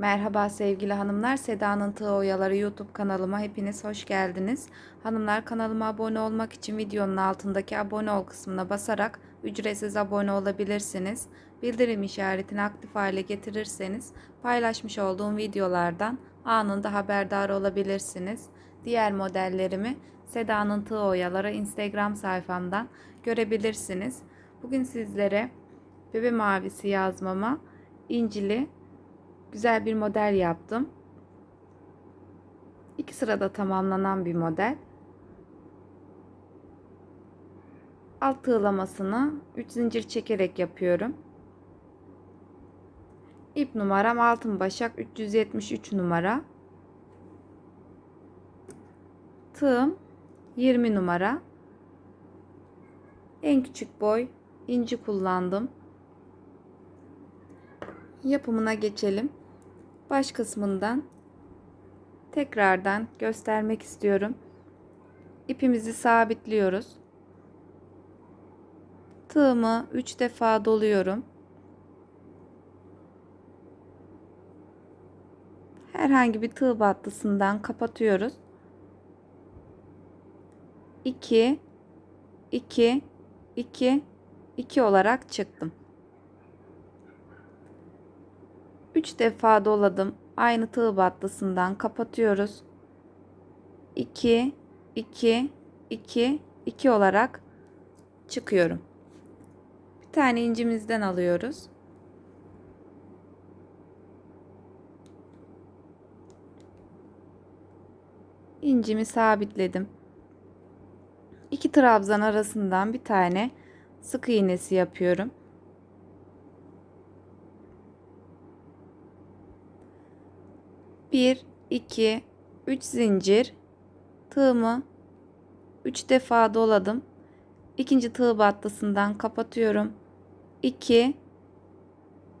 Merhaba sevgili hanımlar. Seda'nın Tığ Oyaları YouTube kanalıma hepiniz hoş geldiniz. Hanımlar kanalıma abone olmak için videonun altındaki abone ol kısmına basarak ücretsiz abone olabilirsiniz. Bildirim işaretini aktif hale getirirseniz paylaşmış olduğum videolardan anında haberdar olabilirsiniz. Diğer modellerimi Seda'nın Tığ Oyaları Instagram sayfamdan görebilirsiniz. Bugün sizlere bebe mavisi yazmama incili güzel bir model yaptım. İki sırada tamamlanan bir model. Alt tığlamasını 3 zincir çekerek yapıyorum. İp numaram altın başak 373 numara. Tığım 20 numara. En küçük boy inci kullandım. Yapımına geçelim baş kısmından tekrardan göstermek istiyorum. İpimizi sabitliyoruz. Tığımı 3 defa doluyorum. Herhangi bir tığ battısından kapatıyoruz. 2 2 2 2 olarak çıktım. 3 defa doladım. Aynı tığ battısından kapatıyoruz. 2 2 2 2 olarak çıkıyorum. Bir tane incimizden alıyoruz. İncimi sabitledim. İki trabzan arasından bir tane sık iğnesi yapıyorum. 1 2 3 zincir tığımı 3 defa doladım. İkinci tığ battısından kapatıyorum. 2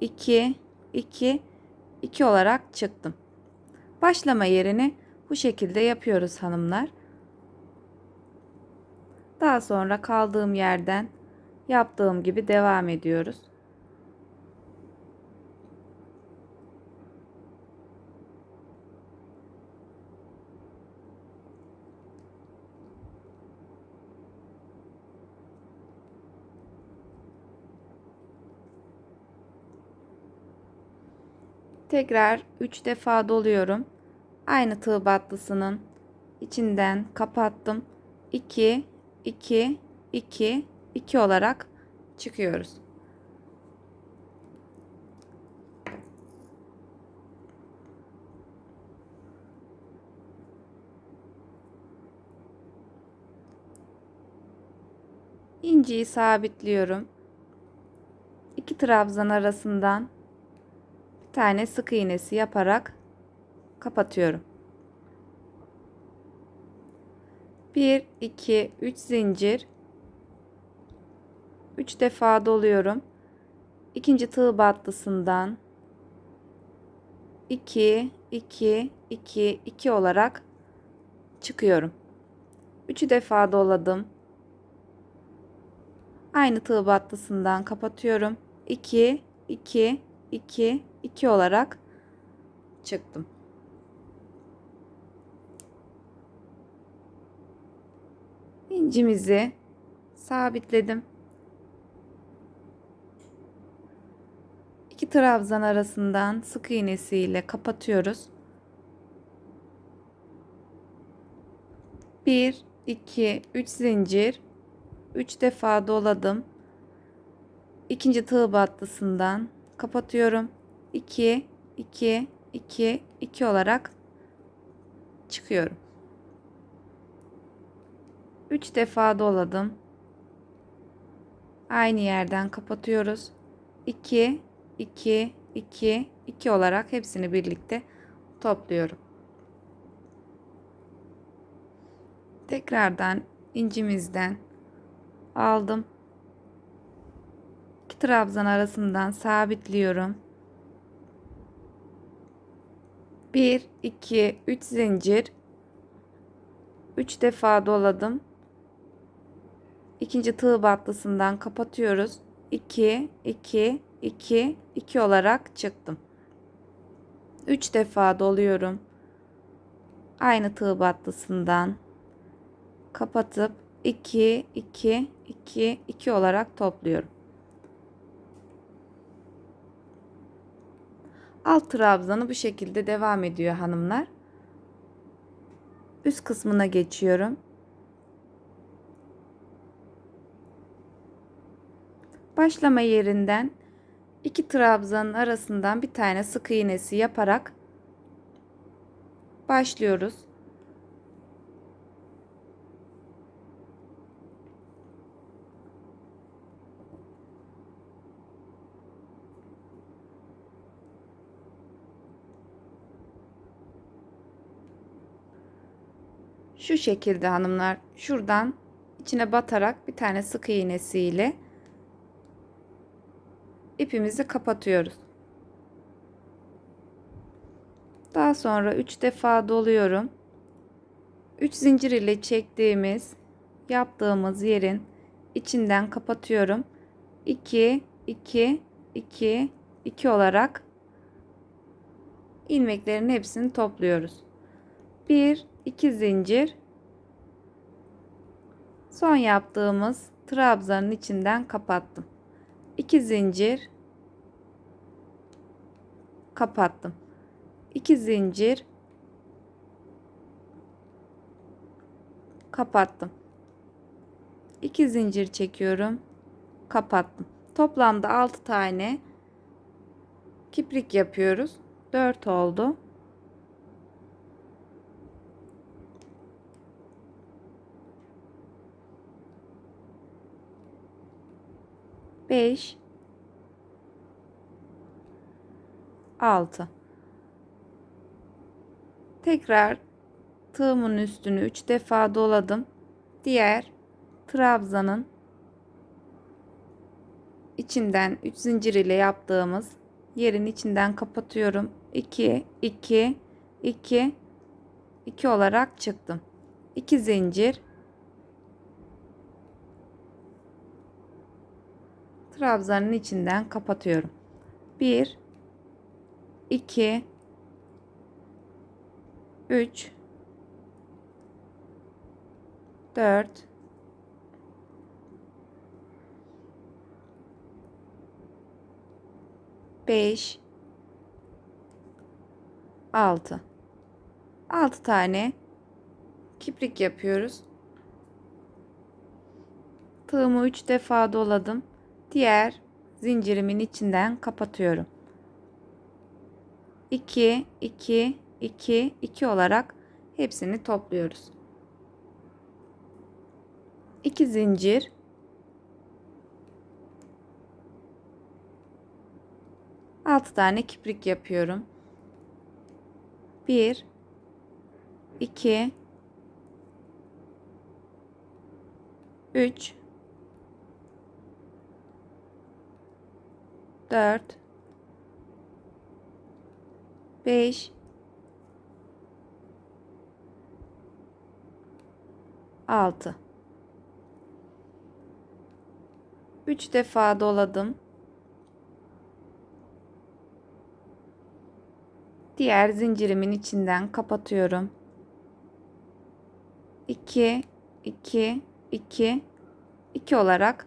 2 2 2 olarak çıktım. Başlama yerini bu şekilde yapıyoruz hanımlar. Daha sonra kaldığım yerden yaptığım gibi devam ediyoruz. Tekrar 3 defa doluyorum. Aynı tığ battısının içinden kapattım. 2 2 2 2 olarak çıkıyoruz. İnciyi sabitliyorum. İki trabzan arasından tane sık iğnesi yaparak kapatıyorum. 1 2 3 zincir 3 defa doluyorum. İkinci tığ battısından 2 2 2 2 olarak çıkıyorum. 3 defa doladım. Aynı tığ battısından kapatıyorum. 2 2 2 2 olarak çıktım. İncimizi sabitledim. İki trabzan arasından sık iğnesiyle kapatıyoruz. 1 2 3 zincir 3 defa doladım. İkinci tığ battısından kapatıyorum. 2 2 2 2 olarak çıkıyorum. 3 defa doladım. Aynı yerden kapatıyoruz. 2 2 2 2 olarak hepsini birlikte topluyorum. Tekrardan incimizden aldım trabzan arasından sabitliyorum. 1 2 3 zincir 3 defa doladım. İkinci tığ battısından kapatıyoruz. 2 2 2 2 olarak çıktım. 3 defa doluyorum. Aynı tığ battısından kapatıp 2 2 2 2 olarak topluyorum. Alt trabzanı bu şekilde devam ediyor hanımlar. Üst kısmına geçiyorum. Başlama yerinden iki trabzanın arasından bir tane sık iğnesi yaparak başlıyoruz. Şu şekilde hanımlar şuradan içine batarak bir tane sık iğnesiyle ipimizi kapatıyoruz. Daha sonra 3 defa doluyorum. 3 zincir ile çektiğimiz yaptığımız yerin içinden kapatıyorum. 2 2 2 2 olarak ilmeklerin hepsini topluyoruz. 1 2 zincir son yaptığımız trabzanın içinden kapattım. 2 zincir kapattım. 2 zincir kapattım. 2 zincir çekiyorum. Kapattım. Toplamda 6 tane kiprik yapıyoruz. 4 oldu. Beş, altı. Tekrar tığımın üstünü 3 defa doladım. Diğer trabzanın içinden 3 zincir ile yaptığımız yerin içinden kapatıyorum. 2 2 2 2 olarak çıktım. 2 zincir trabzanın içinden kapatıyorum. 1 2 3 4 5 6 6 tane kiprik yapıyoruz. Tığımı 3 defa doladım. Diğer zincirimin içinden kapatıyorum. 2 2 2 2 olarak hepsini topluyoruz. 2 zincir altı tane kiprik yapıyorum. 1 2 3 4 5 6 3 defa doladım. Diğer zincirimin içinden kapatıyorum. 2 2 2 2 olarak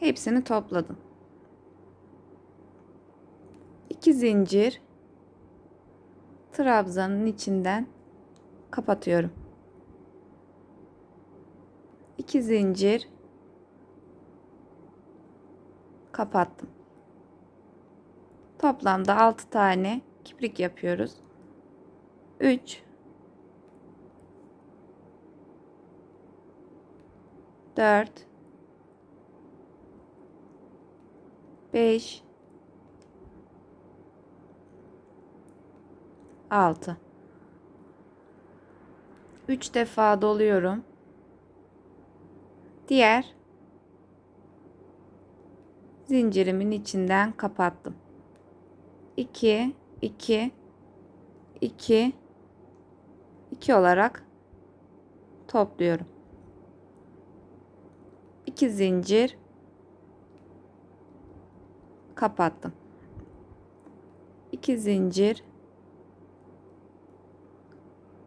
hepsini topladım. 2 zincir trabzanın içinden kapatıyorum. 2 zincir kapattım. Toplamda 6 tane kiprik yapıyoruz. 3 4 5 6 3 defa doluyorum. Diğer zincirimin içinden kapattım. 2 2 2 2 olarak topluyorum. 2 zincir kapattım. 2 zincir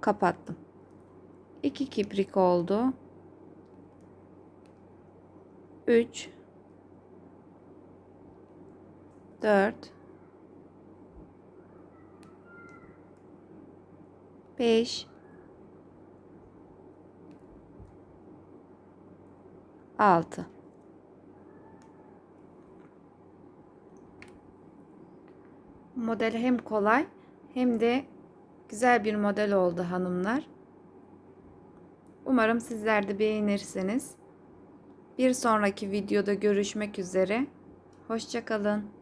kapattım. 2 kiprik oldu. 3 4 5 6 Model hem kolay hem de güzel bir model oldu hanımlar. Umarım sizler de beğenirsiniz. Bir sonraki videoda görüşmek üzere. Hoşçakalın.